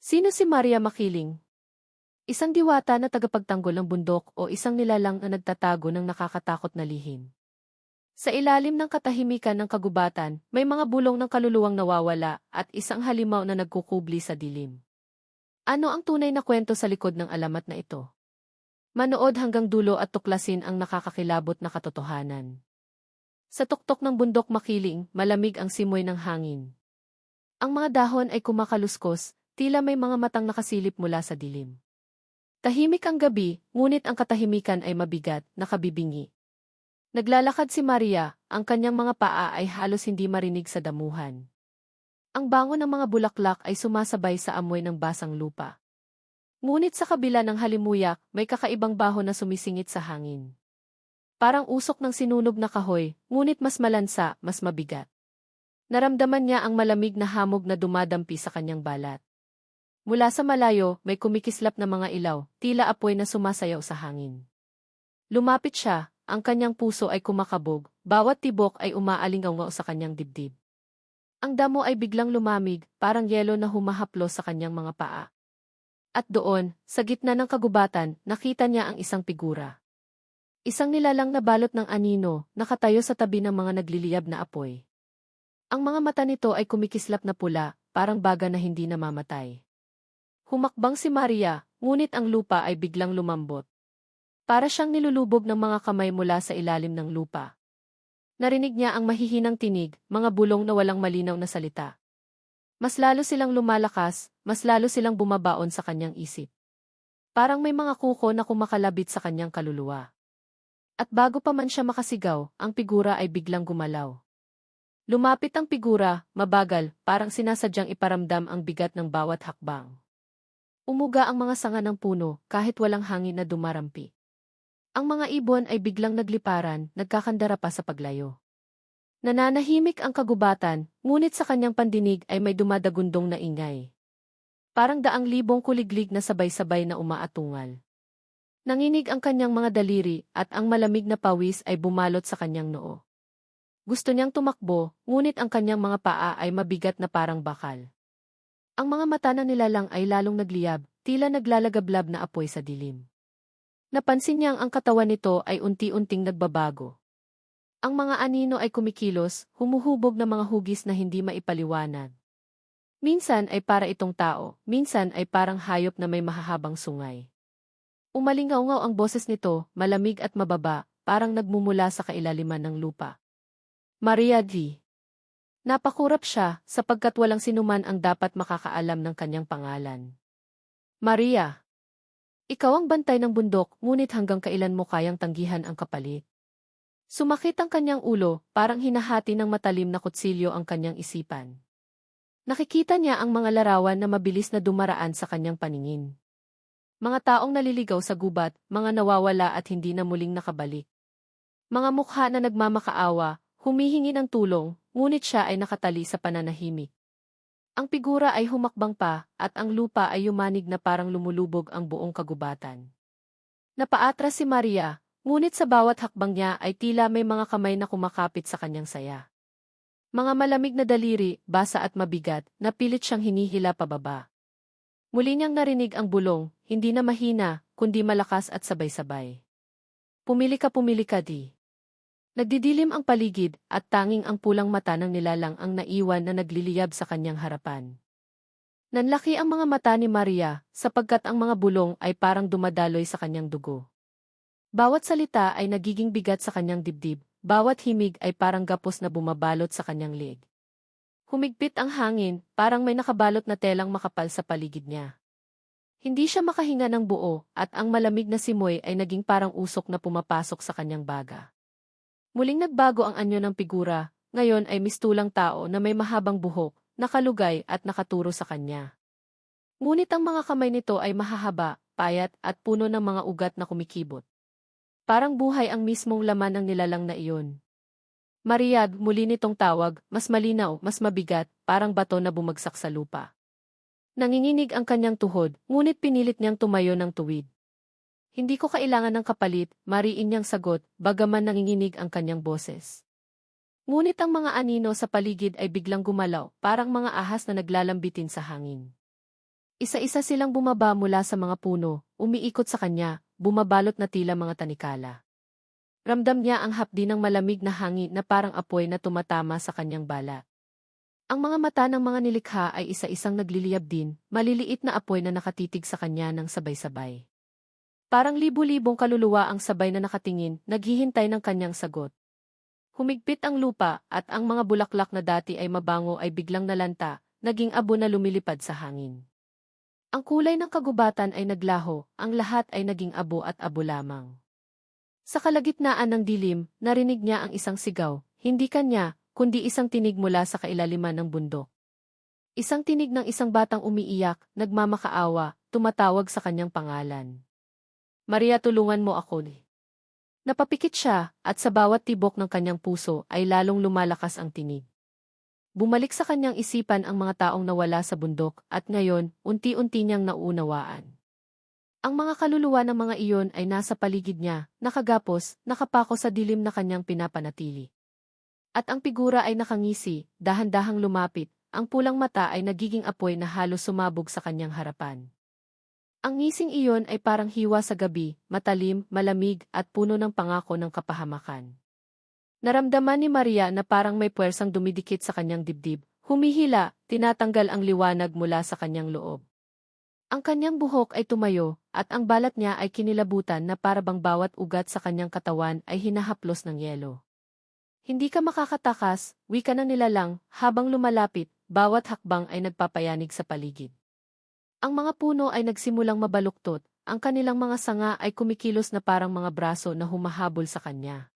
Sino si Maria Makiling? Isang diwata na tagapagtanggol ng bundok o isang nilalang na nagtatago ng nakakatakot na lihim. Sa ilalim ng katahimikan ng kagubatan, may mga bulong ng kaluluwang nawawala at isang halimaw na nagkukubli sa dilim. Ano ang tunay na kwento sa likod ng alamat na ito? Manood hanggang dulo at tuklasin ang nakakakilabot na katotohanan. Sa tuktok ng bundok makiling, malamig ang simoy ng hangin. Ang mga dahon ay kumakaluskos, tila may mga matang nakasilip mula sa dilim. Tahimik ang gabi, ngunit ang katahimikan ay mabigat, nakabibingi. Naglalakad si Maria, ang kanyang mga paa ay halos hindi marinig sa damuhan. Ang bango ng mga bulaklak ay sumasabay sa amoy ng basang lupa. Ngunit sa kabila ng halimuyak, may kakaibang baho na sumisingit sa hangin. Parang usok ng sinunog na kahoy, ngunit mas malansa, mas mabigat. Naramdaman niya ang malamig na hamog na dumadampi sa kanyang balat. Mula sa malayo, may kumikislap na mga ilaw, tila apoy na sumasayaw sa hangin. Lumapit siya, ang kanyang puso ay kumakabog, bawat tibok ay umaalingaw sa kanyang dibdib. Ang damo ay biglang lumamig, parang yelo na humahaplo sa kanyang mga paa. At doon, sa gitna ng kagubatan, nakita niya ang isang figura. Isang nilalang na balot ng anino, nakatayo sa tabi ng mga nagliliyab na apoy. Ang mga mata nito ay kumikislap na pula, parang baga na hindi namamatay. Humakbang si Maria, ngunit ang lupa ay biglang lumambot. Para siyang nilulubog ng mga kamay mula sa ilalim ng lupa. Narinig niya ang mahihinang tinig, mga bulong na walang malinaw na salita. Mas lalo silang lumalakas, mas lalo silang bumabaon sa kanyang isip. Parang may mga kuko na kumakalabit sa kanyang kaluluwa. At bago pa man siya makasigaw, ang figura ay biglang gumalaw. Lumapit ang figura, mabagal, parang sinasadyang iparamdam ang bigat ng bawat hakbang. Umuga ang mga sanga ng puno, kahit walang hangin na dumarampi. Ang mga ibon ay biglang nagliparan, nagkakandara pa sa paglayo. Nananahimik ang kagubatan, ngunit sa kanyang pandinig ay may dumadagundong na ingay. Parang daang libong kuliglig na sabay-sabay na umaatungal. Nanginig ang kanyang mga daliri at ang malamig na pawis ay bumalot sa kanyang noo. Gusto niyang tumakbo, ngunit ang kanyang mga paa ay mabigat na parang bakal. Ang mga mata na nilalang ay lalong nagliyab, tila naglalagablab na apoy sa dilim. Napansin niyang ang katawan nito ay unti-unting nagbabago. Ang mga anino ay kumikilos, humuhubog na mga hugis na hindi maipaliwanag. Minsan ay para itong tao, minsan ay parang hayop na may mahahabang sungay. Umalingaw-ngaw ang boses nito, malamig at mababa, parang nagmumula sa kailaliman ng lupa. Maria D. Napakurap siya, sapagkat walang sinuman ang dapat makakaalam ng kanyang pangalan. Maria. Ikaw ang bantay ng bundok, ngunit hanggang kailan mo kayang tanggihan ang kapalit? Sumakit ang kanyang ulo, parang hinahati ng matalim na kutsilyo ang kanyang isipan. Nakikita niya ang mga larawan na mabilis na dumaraan sa kanyang paningin. Mga taong naliligaw sa gubat, mga nawawala at hindi na muling nakabalik. Mga mukha na nagmamakaawa, humihingi ng tulong, ngunit siya ay nakatali sa pananahimik. Ang figura ay humakbang pa, at ang lupa ay yumanig na parang lumulubog ang buong kagubatan. Napaatras si Maria, ngunit sa bawat hakbang niya ay tila may mga kamay na kumakapit sa kanyang saya. Mga malamig na daliri, basa at mabigat, na pilit siyang hinihila pababa. Muli niyang narinig ang bulong, hindi na mahina, kundi malakas at sabay-sabay. Pumili ka pumili ka di. Nagdidilim ang paligid at tanging ang pulang mata ng nilalang ang naiwan na nagliliyab sa kanyang harapan. Nanlaki ang mga mata ni Maria sapagkat ang mga bulong ay parang dumadaloy sa kanyang dugo. Bawat salita ay nagiging bigat sa kanyang dibdib, bawat himig ay parang gapos na bumabalot sa kanyang leg. Humigpit ang hangin, parang may nakabalot na telang makapal sa paligid niya. Hindi siya makahinga ng buo at ang malamig na simoy ay naging parang usok na pumapasok sa kanyang baga. Muling nagbago ang anyo ng figura, ngayon ay mistulang tao na may mahabang buhok, nakalugay at nakaturo sa kanya. Ngunit ang mga kamay nito ay mahahaba, payat at puno ng mga ugat na kumikibot. Parang buhay ang mismong laman ng nilalang na iyon. Mariag, muli nitong tawag, mas malinaw, mas mabigat, parang bato na bumagsak sa lupa. Nanginginig ang kanyang tuhod, ngunit pinilit niyang tumayo ng tuwid. Hindi ko kailangan ng kapalit, mariin niyang sagot, bagaman nanginginig ang kanyang boses. Ngunit ang mga anino sa paligid ay biglang gumalaw, parang mga ahas na naglalambitin sa hangin. Isa-isa silang bumaba mula sa mga puno, umiikot sa kanya, bumabalot na tila mga tanikala. Ramdam niya ang hapdi ng malamig na hangin na parang apoy na tumatama sa kanyang bala. Ang mga mata ng mga nilikha ay isa-isang nagliliyab din, maliliit na apoy na nakatitig sa kanya ng sabay-sabay. Parang libu-libong kaluluwa ang sabay na nakatingin, naghihintay ng kanyang sagot. Humigpit ang lupa at ang mga bulaklak na dati ay mabango ay biglang nalanta, naging abo na lumilipad sa hangin. Ang kulay ng kagubatan ay naglaho, ang lahat ay naging abo at abo lamang. Sa kalagitnaan ng dilim, narinig niya ang isang sigaw, hindi kanya, kundi isang tinig mula sa kailaliman ng bundok. Isang tinig ng isang batang umiiyak, nagmamakaawa, tumatawag sa kanyang pangalan. Maria tulungan mo ako. Napapikit siya, at sa bawat tibok ng kanyang puso ay lalong lumalakas ang tinig. Bumalik sa kanyang isipan ang mga taong nawala sa bundok at ngayon, unti-unti niyang nauunawaan. Ang mga kaluluwa ng mga iyon ay nasa paligid niya, nakagapos, nakapako sa dilim na kanyang pinapanatili. At ang figura ay nakangisi, dahan-dahang lumapit, ang pulang mata ay nagiging apoy na halos sumabog sa kanyang harapan. Ang ngising iyon ay parang hiwa sa gabi, matalim, malamig, at puno ng pangako ng kapahamakan. Naramdaman ni Maria na parang may puwersang dumidikit sa kanyang dibdib, humihila, tinatanggal ang liwanag mula sa kanyang loob. Ang kanyang buhok ay tumayo, at ang balat niya ay kinilabutan na parabang bawat ugat sa kanyang katawan ay hinahaplos ng yelo. Hindi ka makakatakas, wika ng nilalang, habang lumalapit, bawat hakbang ay nagpapayanig sa paligid. Ang mga puno ay nagsimulang mabaluktot, ang kanilang mga sanga ay kumikilos na parang mga braso na humahabol sa kanya.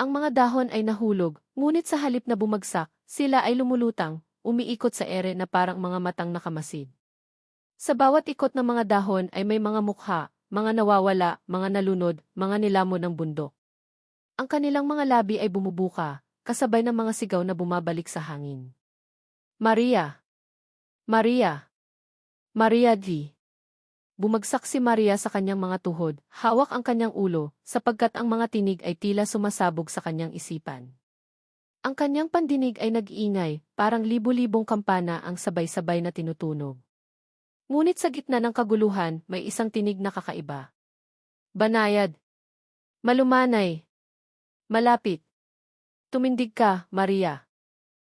Ang mga dahon ay nahulog, ngunit sa halip na bumagsak, sila ay lumulutang, umiikot sa ere na parang mga matang nakamasid. Sa bawat ikot ng mga dahon ay may mga mukha, mga nawawala, mga nalunod, mga nilamon ng bundok. Ang kanilang mga labi ay bumubuka, kasabay ng mga sigaw na bumabalik sa hangin. Maria! Maria! Maria D. Bumagsak si Maria sa kanyang mga tuhod, hawak ang kanyang ulo, sapagkat ang mga tinig ay tila sumasabog sa kanyang isipan. Ang kanyang pandinig ay nag-iingay, parang libu-libong kampana ang sabay-sabay na tinutunog. Ngunit sa gitna ng kaguluhan, may isang tinig na kakaiba. Banayad. Malumanay. Malapit. Tumindig ka, Maria.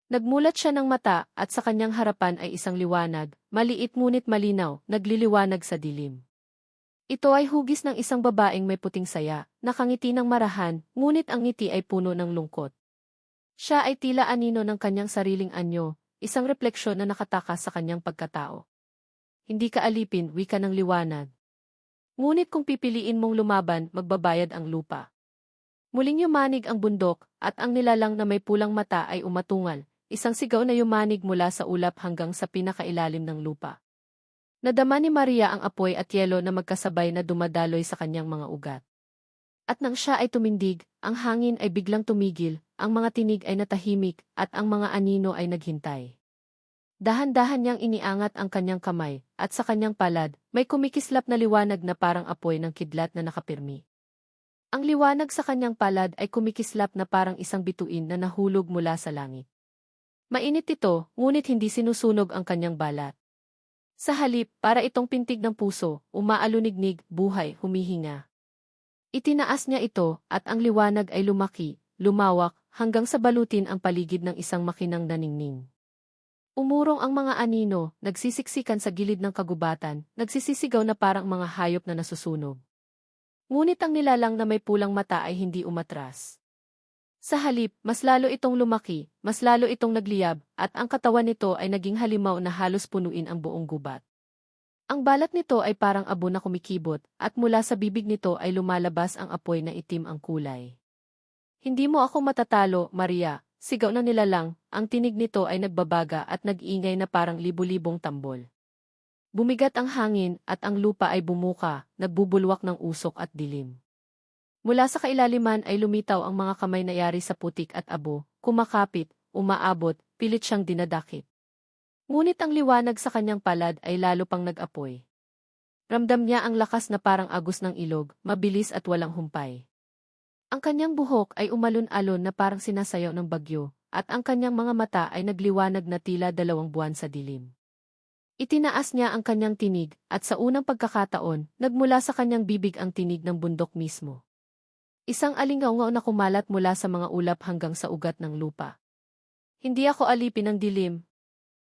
Nagmulat siya ng mata at sa kanyang harapan ay isang liwanag, maliit ngunit malinaw, nagliliwanag sa dilim. Ito ay hugis ng isang babaeng may puting saya, nakangiti ng marahan, ngunit ang ngiti ay puno ng lungkot. Siya ay tila anino ng kanyang sariling anyo, isang refleksyon na nakatakas sa kanyang pagkatao. Hindi ka alipin, wika ng liwanag. Ngunit kung pipiliin mong lumaban, magbabayad ang lupa. Muling yumanig ang bundok, at ang nilalang na may pulang mata ay umatungal, Isang sigaw na yumanig mula sa ulap hanggang sa pinakailalim ng lupa. Nadama ni Maria ang apoy at yelo na magkasabay na dumadaloy sa kanyang mga ugat. At nang siya ay tumindig, ang hangin ay biglang tumigil, ang mga tinig ay natahimik, at ang mga anino ay naghintay. Dahan-dahan niyang iniangat ang kanyang kamay, at sa kanyang palad, may kumikislap na liwanag na parang apoy ng kidlat na nakapirmi. Ang liwanag sa kanyang palad ay kumikislap na parang isang bituin na nahulog mula sa langit. Mainit ito, ngunit hindi sinusunog ang kanyang balat. Sa halip, para itong pintig ng puso, umaalunignig, buhay, humihinga. Itinaas niya ito, at ang liwanag ay lumaki, lumawak, hanggang sa balutin ang paligid ng isang makinang naningning. Umurong ang mga anino, nagsisiksikan sa gilid ng kagubatan, nagsisisigaw na parang mga hayop na nasusunog. Ngunit ang nilalang na may pulang mata ay hindi umatras. Sa halip, mas lalo itong lumaki, mas lalo itong nagliyab, at ang katawan nito ay naging halimaw na halos punuin ang buong gubat. Ang balat nito ay parang abo na kumikibot, at mula sa bibig nito ay lumalabas ang apoy na itim ang kulay. Hindi mo ako matatalo, Maria, sigaw na nilalang, ang tinig nito ay nagbabaga at nag-ingay na parang libu-libong tambol. Bumigat ang hangin at ang lupa ay bumuka, nagbubulwak ng usok at dilim. Mula sa kailaliman ay lumitaw ang mga kamay na yari sa putik at abo, kumakapit, umaabot, pilit siyang dinadakip. Ngunit ang liwanag sa kanyang palad ay lalo pang nag-apoy. Ramdam niya ang lakas na parang agos ng ilog, mabilis at walang humpay. Ang kanyang buhok ay umalon-alon na parang sinasayaw ng bagyo, at ang kanyang mga mata ay nagliwanag na tila dalawang buwan sa dilim. Itinaas niya ang kanyang tinig, at sa unang pagkakataon, nagmula sa kanyang bibig ang tinig ng bundok mismo. Isang alingaungaw na kumalat mula sa mga ulap hanggang sa ugat ng lupa. Hindi ako alipin ng dilim.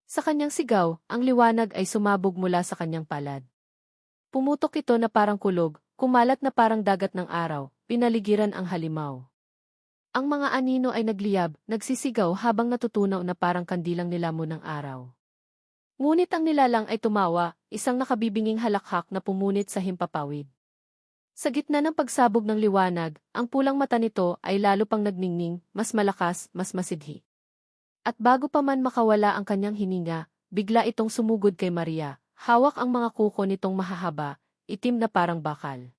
Sa kanyang sigaw, ang liwanag ay sumabog mula sa kanyang palad. Pumutok ito na parang kulog, kumalat na parang dagat ng araw, pinaligiran ang halimaw. Ang mga anino ay nagliyab, nagsisigaw habang natutunaw na parang kandilang nilamon ng araw. Ngunit ang nilalang ay tumawa, isang nakabibinging halakhak na pumunit sa himpapawid. Sa gitna ng pagsabog ng liwanag, ang pulang mata nito ay lalo pang nagningning, mas malakas, mas masidhi. At bago pa man makawala ang kanyang hininga, bigla itong sumugod kay Maria, hawak ang mga kuko nitong mahahaba, itim na parang bakal.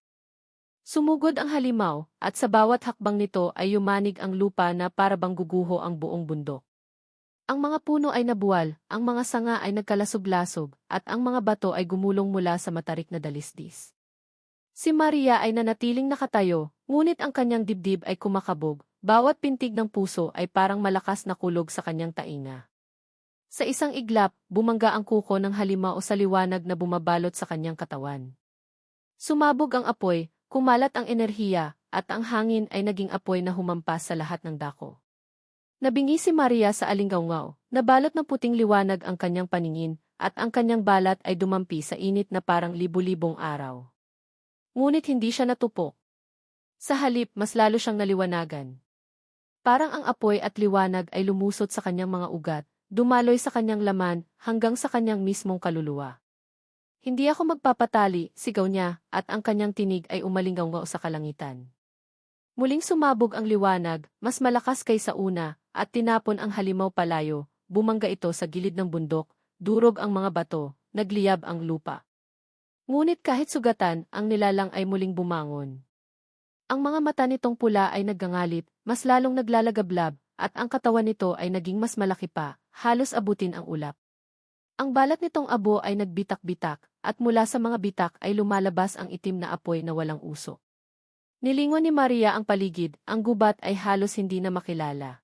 Sumugod ang halimaw, at sa bawat hakbang nito ay yumanig ang lupa na para bang guguho ang buong bundok. Ang mga puno ay nabuwal, ang mga sanga ay nagkalasog-lasog, at ang mga bato ay gumulong mula sa matarik na dalisdis. Si Maria ay nanatiling nakatayo, ngunit ang kanyang dibdib ay kumakabog, bawat pintig ng puso ay parang malakas na kulog sa kanyang tainga. Sa isang iglap, bumangga ang kuko ng halima o sa liwanag na bumabalot sa kanyang katawan. Sumabog ang apoy, kumalat ang enerhiya, at ang hangin ay naging apoy na humampas sa lahat ng dako. Nabingi si Maria sa alinggaungaw, nabalot ng puting liwanag ang kanyang paningin, at ang kanyang balat ay dumampi sa init na parang libu-libong araw. Ngunit hindi siya natupok. Sa halip, mas lalo siyang naliwanagan. Parang ang apoy at liwanag ay lumusot sa kanyang mga ugat, dumaloy sa kanyang laman, hanggang sa kanyang mismong kaluluwa. Hindi ako magpapatali, sigaw niya, at ang kanyang tinig ay umalinggaw sa kalangitan. Muling sumabog ang liwanag, mas malakas kaysa una, at tinapon ang halimaw palayo, bumangga ito sa gilid ng bundok, durog ang mga bato, nagliyab ang lupa. Ngunit kahit sugatan, ang nilalang ay muling bumangon. Ang mga mata nitong pula ay naggangalit, mas lalong naglalagablab, at ang katawan nito ay naging mas malaki pa, halos abutin ang ulap. Ang balat nitong abo ay nagbitak-bitak, at mula sa mga bitak ay lumalabas ang itim na apoy na walang usok. Nilingon ni Maria ang paligid, ang gubat ay halos hindi na makilala.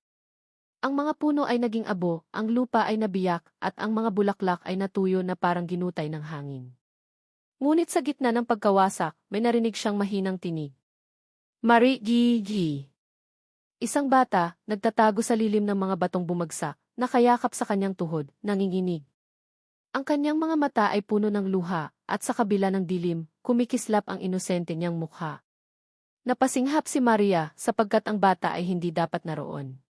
Ang mga puno ay naging abo, ang lupa ay nabiyak, at ang mga bulaklak ay natuyo na parang ginutay ng hangin. Ngunit sa gitna ng pagkawasak, may narinig siyang mahinang tinig. Marie Gigi. Isang bata, nagtatago sa lilim ng mga batong bumagsak, nakayakap sa kanyang tuhod, nanginginig. Ang kanyang mga mata ay puno ng luha, at sa kabila ng dilim, kumikislap ang inosente niyang mukha. Napasinghap si Maria sapagkat ang bata ay hindi dapat naroon.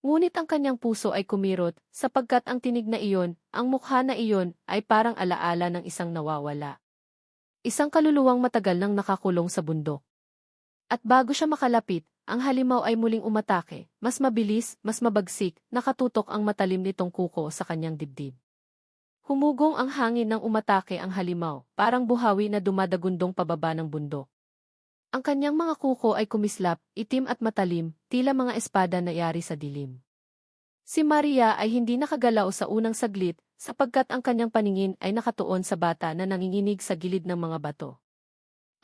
Ngunit ang kanyang puso ay kumirot sapagkat ang tinig na iyon, ang mukha na iyon, ay parang alaala ng isang nawawala. Isang kaluluwang matagal nang nakakulong sa bundok. At bago siya makalapit, ang halimaw ay muling umatake, mas mabilis, mas mabagsik, nakatutok ang matalim nitong kuko sa kanyang dibdib. Humugong ang hangin nang umatake ang halimaw, parang buhawi na dumadagundong pababa ng bundok. Ang kanyang mga kuko ay kumislap, itim at matalim, tila mga espada na yari sa dilim. Si Maria ay hindi nakagalaw sa unang saglit, sapagkat ang kanyang paningin ay nakatuon sa bata na nanginginig sa gilid ng mga bato.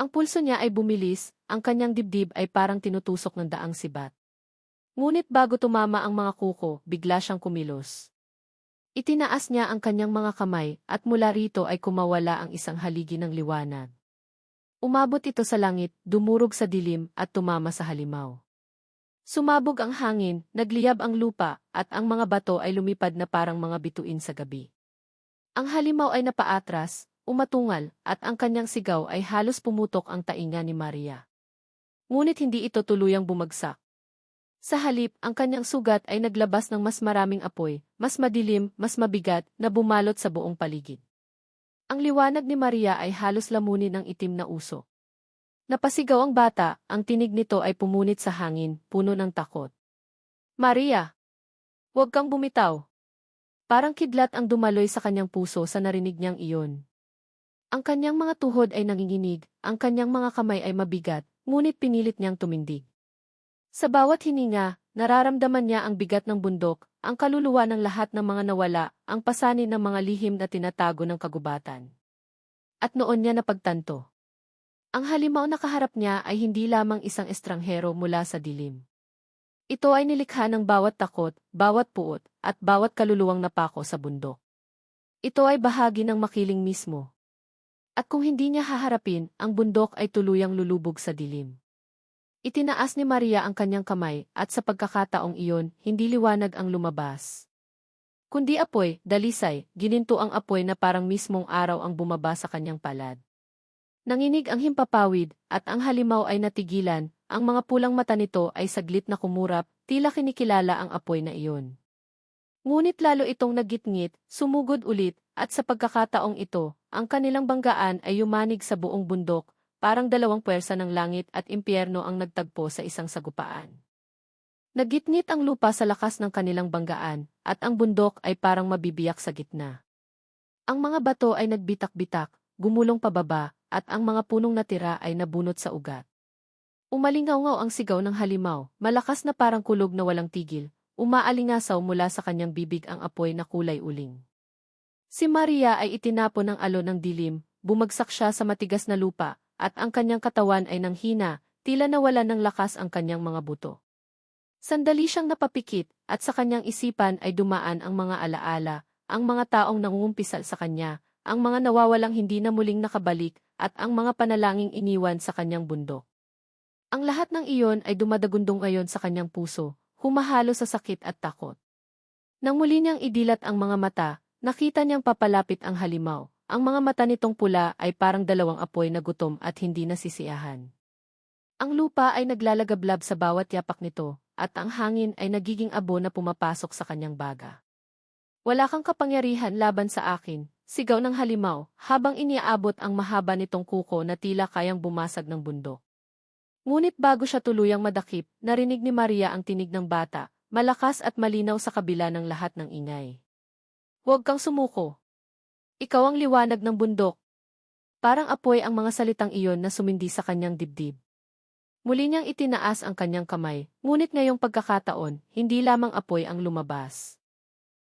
Ang pulso niya ay bumilis, ang kanyang dibdib ay parang tinutusok ng daang sibat. Ngunit bago tumama ang mga kuko, bigla siyang kumilos. Itinaas niya ang kanyang mga kamay, at mula rito ay kumawala ang isang haligi ng liwanag. Umabot ito sa langit, dumurog sa dilim, at tumama sa halimaw. Sumabog ang hangin, nagliyab ang lupa, at ang mga bato ay lumipad na parang mga bituin sa gabi. Ang halimaw ay napaatras, umatungal, at ang kanyang sigaw ay halos pumutok ang tainga ni Maria. Ngunit hindi ito tuluyang bumagsak. Sa halip, ang kanyang sugat ay naglabas ng mas maraming apoy, mas madilim, mas mabigat, na bumalot sa buong paligid. Ang liwanag ni Maria ay halos lamunin ng itim na uso. Napasigaw ang bata, ang tinig nito ay pumunit sa hangin, puno ng takot. Maria! Huwag kang bumitaw. Parang kidlat ang dumaloy sa kanyang puso sa narinig niyang iyon. Ang kanyang mga tuhod ay nanginginig, ang kanyang mga kamay ay mabigat, ngunit pinilit niyang tumindig. Sa bawat hininga, nararamdaman niya ang bigat ng bundok, ang kaluluwa ng lahat ng mga nawala, ang pasanin ng mga lihim na tinatago ng kagubatan. At noon niya napagtanto. Ang halimaw na kaharap niya ay hindi lamang isang estranghero mula sa dilim. Ito ay nilikha ng bawat takot, bawat puot, at bawat kaluluwang napako sa bundok. Ito ay bahagi ng makiling mismo. At kung hindi niya haharapin, ang bundok ay tuluyang lulubog sa dilim. Itinaas ni Maria ang kanyang kamay at sa pagkakataong iyon, hindi liwanag ang lumabas. Kundi apoy, dalisay, gininto ang apoy na parang mismong araw ang bumaba sa kanyang palad. Nanginig ang himpapawid, at ang halimaw ay natigilan, ang mga pulang mata nito ay saglit na kumurap, tila kinikilala ang apoy na iyon. Ngunit lalo itong nagitngit, sumugod ulit, at sa pagkakataong ito, ang kanilang banggaan ay yumanig sa buong bundok, parang dalawang puwersa ng langit at impyerno ang nagtagpo sa isang sagupaan. Nagitngit ang lupa sa lakas ng kanilang banggaan, at ang bundok ay parang mabibiyak sa gitna. Ang mga bato ay nagbitak-bitak, gumulong pababa, at ang mga punong natira ay nabunot sa ugat. Umalingaw ang sigaw ng halimaw, malakas na parang kulog na walang tigil, umaalingasaw mula sa kanyang bibig ang apoy na kulay uling. Si Maria ay itinapon ng alon ng dilim, bumagsak siya sa matigas na lupa, at ang kanyang katawan ay nanghina, tila nawala ng lakas ang kanyang mga buto. Sandali siyang napapikit, at sa kanyang isipan ay dumaan ang mga alaala, ang mga taong nangungumpisal sa kanya, ang mga nawawalang hindi na muling nakabalik, at ang mga panalangin iniwan sa kanyang bundok. Ang lahat ng iyon ay dumadagundong ngayon sa kanyang puso, humahalo sa sakit at takot. Nang muli niyang idilat ang mga mata, nakita niyang papalapit ang halimaw. Ang mga mata nitong pula ay parang dalawang apoy na gutom at hindi nasisiyahan. Ang lupa ay naglalagablab sa bawat yapak nito, at ang hangin ay nagiging abo na pumapasok sa kanyang baga. Wala kang kapangyarihan laban sa akin, sigaw ng halimaw, habang iniaabot ang mahaba nitong kuko na tila kayang bumasag ng bundok. Ngunit bago siya tuluyang madakip, narinig ni Maria ang tinig ng bata, malakas at malinaw sa kabila ng lahat ng ingay. Huwag kang sumuko. Ikaw ang liwanag ng bundok. Parang apoy ang mga salitang iyon na sumindi sa kanyang dibdib. Muli niyang itinaas ang kanyang kamay, ngunit ngayong pagkakataon, hindi lamang apoy ang lumabas.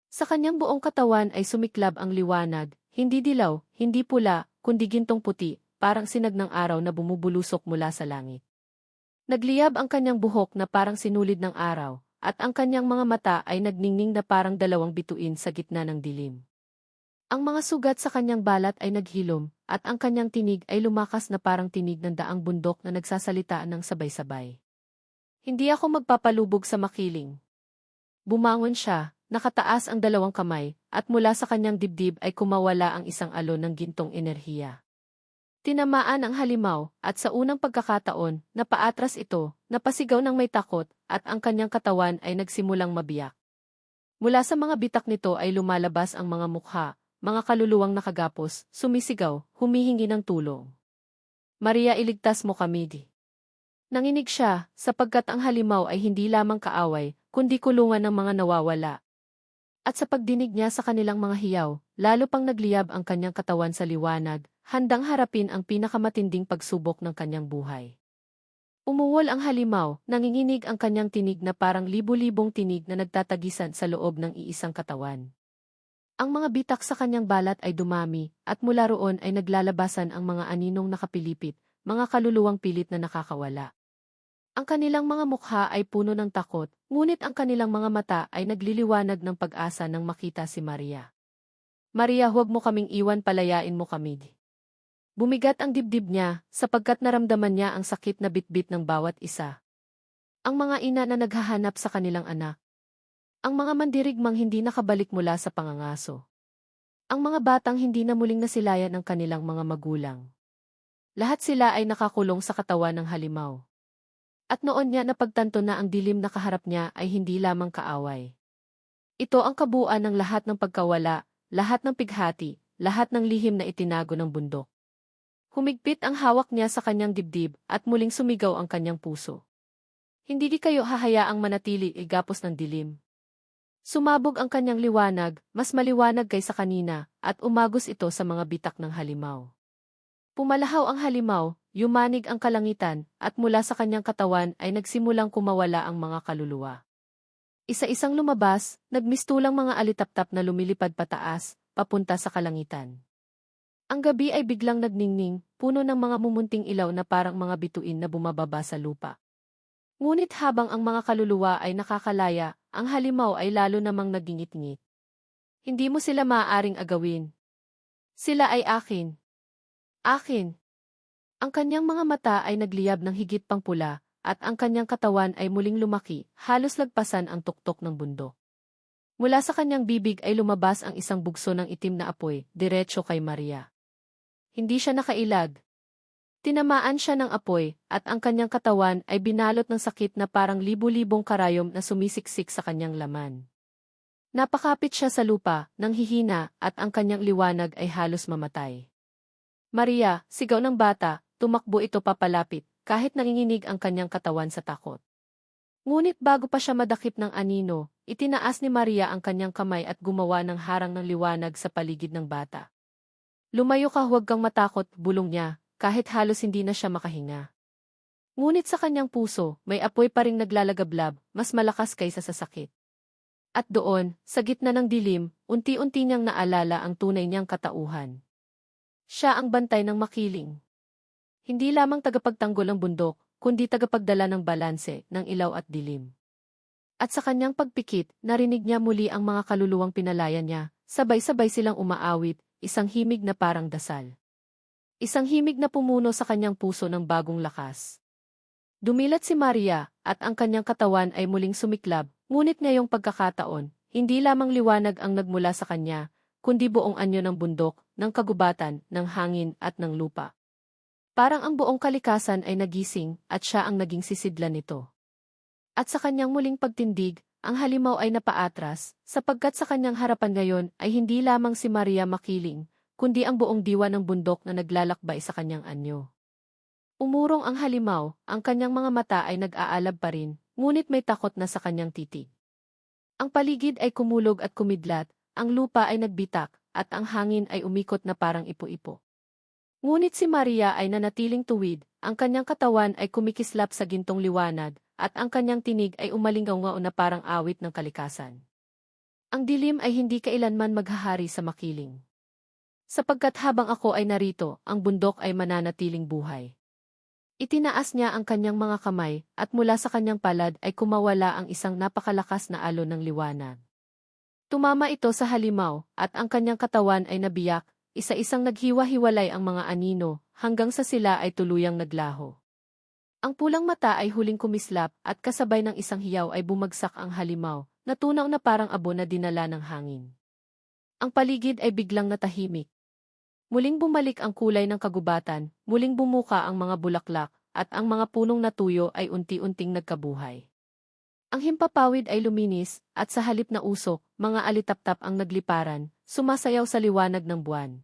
Sa kanyang buong katawan ay sumiklab ang liwanag, hindi dilaw, hindi pula, kundi gintong puti, parang sinag ng araw na bumubulusok mula sa langit. Nagliyab ang kanyang buhok na parang sinulid ng araw, at ang kanyang mga mata ay nagningning na parang dalawang bituin sa gitna ng dilim. Ang mga sugat sa kanyang balat ay naghilom, at ang kanyang tinig ay lumakas na parang tinig ng daang bundok na nagsasalita ng sabay-sabay. Hindi ako magpapalubog sa makiling. Bumangon siya, nakataas ang dalawang kamay, at mula sa kanyang dibdib ay kumawala ang isang alon ng gintong enerhiya. Tinamaan ang halimaw, at sa unang pagkakataon, napaatras ito, napasigaw ng may takot, at ang kanyang katawan ay nagsimulang mabiyak. Mula sa mga bitak nito ay lumalabas ang mga mukha, mga kaluluwang nakagapos, sumisigaw, humihingi ng tulong. Maria iligtas mo kami di. Nanginig siya, sapagkat ang halimaw ay hindi lamang kaaway, kundi kulungan ng mga nawawala. At sa pagdinig niya sa kanilang mga hiyaw, lalo pang nagliyab ang kanyang katawan sa liwanag, handang harapin ang pinakamatinding pagsubok ng kanyang buhay. Umuwol ang halimaw, nanginginig ang kanyang tinig na parang libu-libong tinig na nagtatagisan sa loob ng iisang katawan. Ang mga bitak sa kanyang balat ay dumami, at mula roon ay naglalabasan ang mga aninong nakapilipit, mga kaluluwang pilit na nakakawala. Ang kanilang mga mukha ay puno ng takot, ngunit ang kanilang mga mata ay nagliliwanag ng pag-asa nang makita si Maria. Maria huwag mo kaming iwan palayain mo kami. Bumigat ang dibdib niya, sapagkat naramdaman niya ang sakit na bitbit ng bawat isa. Ang mga ina na naghahanap sa kanilang anak. Ang mga mandirigmang hindi nakabalik mula sa pangangaso. Ang mga batang hindi na muling nasilayan ng kanilang mga magulang. Lahat sila ay nakakulong sa katawan ng halimaw. At noon niya napagtanto na ang dilim na kaharap niya ay hindi lamang kaaway. Ito ang kabuuan ng lahat ng pagkawala, lahat ng pighati, lahat ng lihim na itinago ng bundok. Humigpit ang hawak niya sa kanyang dibdib at muling sumigaw ang kanyang puso. Hindi di kayo hahayaang manatili igapos ng dilim. Sumabog ang kanyang liwanag, mas maliwanag kaysa kanina, at umagos ito sa mga bitak ng halimaw. Pumalahaw ang halimaw, yumanig ang kalangitan, at mula sa kanyang katawan ay nagsimulang kumawala ang mga kaluluwa. Isa-isang lumabas, nagmistulang mga alitaptap na lumilipad pataas, papunta sa kalangitan. Ang gabi ay biglang nagningning, puno ng mga mumunting ilaw na parang mga bituin na bumababa sa lupa. Ngunit habang ang mga kaluluwa ay nakakalaya, ang halimaw ay lalo namang nagingit-ngit. Hindi mo sila maaaring agawin. Sila ay akin. Akin. Ang kanyang mga mata ay nagliyab ng higit pang pula, at ang kanyang katawan ay muling lumaki, halos lagpasan ang tuktok ng bundok. Mula sa kanyang bibig ay lumabas ang isang bugso ng itim na apoy, diretso kay Maria. Hindi siya nakailag. Tinamaan siya ng apoy, at ang kanyang katawan ay binalot ng sakit na parang libu-libong karayom na sumisiksik sa kanyang laman. Napakapit siya sa lupa, nang hihina, at ang kanyang liwanag ay halos mamatay. Maria, sigaw ng bata, tumakbo ito papalapit, kahit nanginginig ang kanyang katawan sa takot. Ngunit bago pa siya madakip ng anino, itinaas ni Maria ang kanyang kamay at gumawa ng harang ng liwanag sa paligid ng bata. Lumayo ka huwag kang matakot, bulong niya, kahit halos hindi na siya makahinga. Ngunit sa kanyang puso, may apoy pa ring naglalagablab, mas malakas kaysa sa sakit. At doon, sa gitna ng dilim, unti-unti niyang naalala ang tunay niyang katauhan. Siya ang bantay ng makiling. Hindi lamang tagapagtanggol ng bundok, kundi tagapagdala ng balanse, ng ilaw at dilim. At sa kanyang pagpikit, narinig niya muli ang mga kaluluwang pinalayan niya, sabay-sabay silang umaawit, isang himig na parang dasal. Isang himig na pumuno sa kanyang puso ng bagong lakas. Dumilat si Maria, at ang kanyang katawan ay muling sumiklab, ngunit ngayong pagkakataon, hindi lamang liwanag ang nagmula sa kanya, kundi buong anyo ng bundok, ng kagubatan, ng hangin at ng lupa. Parang ang buong kalikasan ay nagising at siya ang naging sisidlan nito. At sa kanyang muling pagtindig, ang halimaw ay napaatras, sapagkat sa kanyang harapan ngayon ay hindi lamang si Maria makiling, kundi ang buong diwa ng bundok na naglalakbay sa kanyang anyo. Umurong ang halimaw, ang kanyang mga mata ay nag-aalab pa rin, ngunit may takot na sa kanyang titig. Ang paligid ay kumulog at kumidlat, ang lupa ay nagbitak, at ang hangin ay umikot na parang ipo-ipo. Ngunit si Maria ay nanatiling tuwid, ang kanyang katawan ay kumikislap sa gintong liwanag, at ang kanyang tinig ay umalingaw na parang awit ng kalikasan. Ang dilim ay hindi kailanman maghahari sa makiling. Sapagkat habang ako ay narito, ang bundok ay mananatiling buhay. Itinaas niya ang kanyang mga kamay, at mula sa kanyang palad ay kumawala ang isang napakalakas na alon ng liwanag. Tumama ito sa halimaw, at ang kanyang katawan ay nabiyak, isa-isang naghiwa-hiwalay ang mga anino, hanggang sa sila ay tuluyang naglaho. Ang pulang mata ay huling kumislap at kasabay ng isang hiyaw ay bumagsak ang halimaw, natunaw na parang abo na dinala ng hangin. Ang paligid ay biglang natahimik. Muling bumalik ang kulay ng kagubatan, muling bumuka ang mga bulaklak, at ang mga punong natuyo ay unti-unting nagkabuhay. Ang himpapawid ay luminis, at sa halip na usok, mga alitaptap ang nagliparan, sumasayaw sa liwanag ng buwan.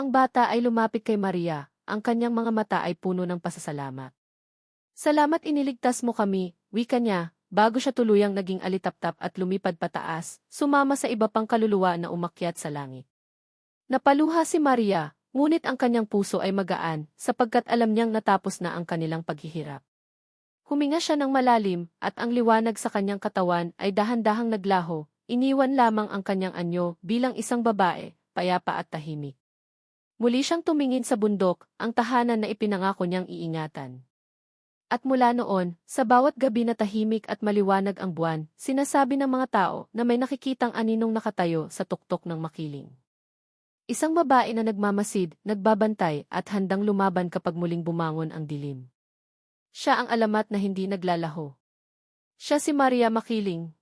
Ang bata ay lumapit kay Maria, ang kanyang mga mata ay puno ng pasasalamat. Salamat iniligtas mo kami, wika niya, bago siya tuluyang naging alitaptap at lumipad pataas, sumama sa iba pang kaluluwa na umakyat sa langit. Napaluha si Maria, ngunit ang kanyang puso ay magaan, sapagkat alam niyang natapos na ang kanilang paghihirap. Huminga siya ng malalim, at ang liwanag sa kanyang katawan ay dahan-dahang naglaho, iniwan lamang ang kanyang anyo bilang isang babae, payapa at tahimik. Muli siyang tumingin sa bundok, ang tahanan na ipinangako niyang iingatan. At mula noon, sa bawat gabi na tahimik at maliwanag ang buwan, sinasabi ng mga tao na may nakikitang aninong nakatayo sa tuktok ng makiling. Isang babae na nagmamasid, nagbabantay at handang lumaban kapag muling bumangon ang dilim. Siya ang alamat na hindi naglalaho. Siya si Maria Makiling,